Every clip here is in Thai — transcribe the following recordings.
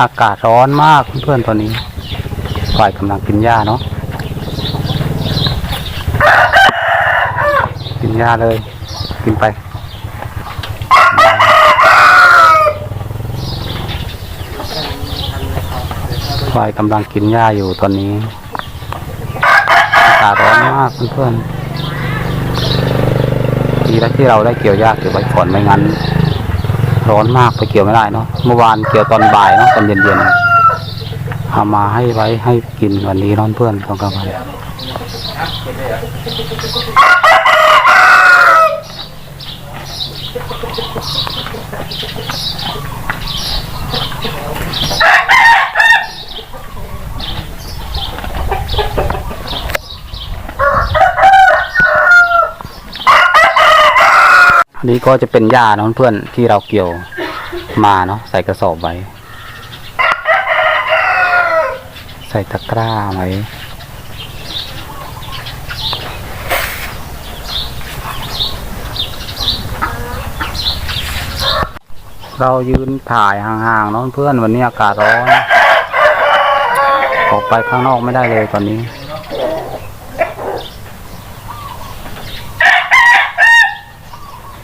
อากาศร้อนมากเพื่อนๆตอนนี้ควายกำลังกินหญ้าเนาะกินหญ้าเลย กินไป ควายกำลังกินหญ้าอยู่ตอนนี้อากาศร้อนมากเพื่อนๆดีแล้วที่เราได้เกี่ยวหญ้าเก็บไว้ก่อนไม่งั้น ร้อนมากไปเกี่ยวไม่ได้เนาะเมื่อวานเกี่ยวตอนบ่ายเนาะตอนเย็นๆเอามาให้ไว้ให้กินวันนี้เน้องเพื่อนของกลาง อันนี้ก็จะเป็นหญ้าเนาะเพื่อนที่เราเกี่ยวมาเนาะใส่กระสอบไว้ ใส่ตะกร้าไว้เรายืนถ่ายห่างๆเนาะเพื่อนวันนี้อากาศร้อน ออกไปข้างนอกไม่ได้เลยตอนนี้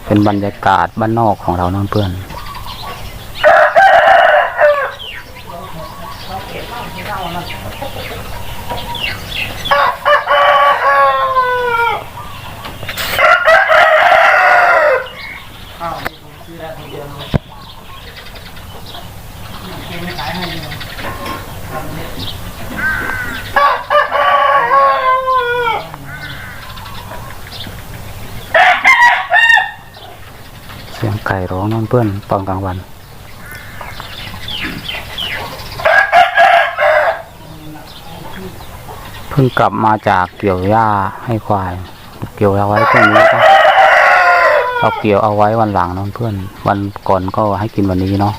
เป็นบรรยากาศบ้านนอกของเราเนาะเพื่อนเสียงไก่ร้องนอนเพื่อนตอนกลางวัน เพิ่งกลับมาจากเกี่ยวหญ้าให้ควาย เกี่ยวเอาไว้ตรงนี้ก็เราเกี่ยวเอาไว้วันหลังนอนเพื่อน วันก่อนก็ให้กินวันนี้เนาะ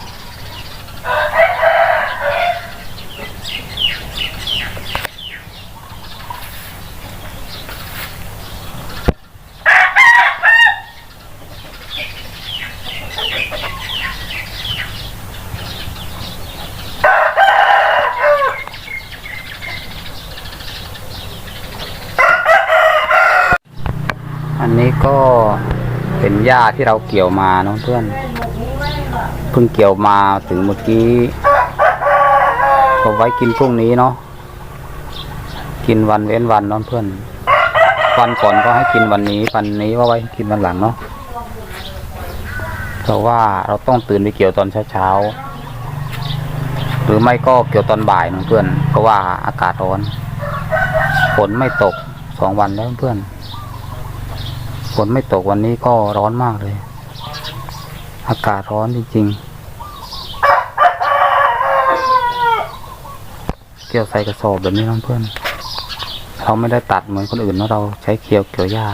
อันนี้ก็เป็นหญ้าที่เราเกี่ยวมาน้องเพื่อนเพิ่งเกี่ยวมาถึงเมื่อกี้ก็ไว้กินพรุ่งนี้เนาะกินวันเว้นวันน้องเพื่อนวันก่อนก็ให้กินวันนี้วันนี้ว่าไว้กินวันหลังเนาะเพราะว่าเราต้องตื่นไปเกี่ยวตอนเช้าๆหรือไม่ก็เกี่ยวตอนบ่ายน้องเพื่อนเพราะว่าอากาศร้อนฝนไม่ตกสองวันแล้วเพื่อน ฝนไม่ตกวันนี้ก็ร้อนมากเลย อากาศร้อนจริงๆเกี่ยวใส่กระสอบแบบนี้น้องเพื่อนเราไม่ได้ตัดเหมือนคนอื่นเนะเราใช้เคียวเกี่ยวหญ้า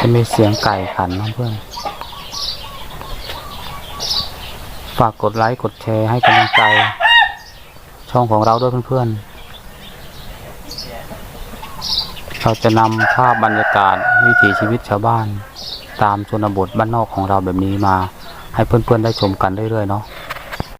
จะมีเสียงไก่ขันน้องเพื่อน ฝากกดไลค์กดแชร์ให้กำลังใจ ช่องของเราด้วยเพื่อนๆ เราจะนำภาพบรรยากาศวิถีชีวิตชาวบ้าน ตามชนบทบ้านนอกของเราแบบนี้มา ให้เพื่อนๆได้ชมกันเรื่อยๆเนาะ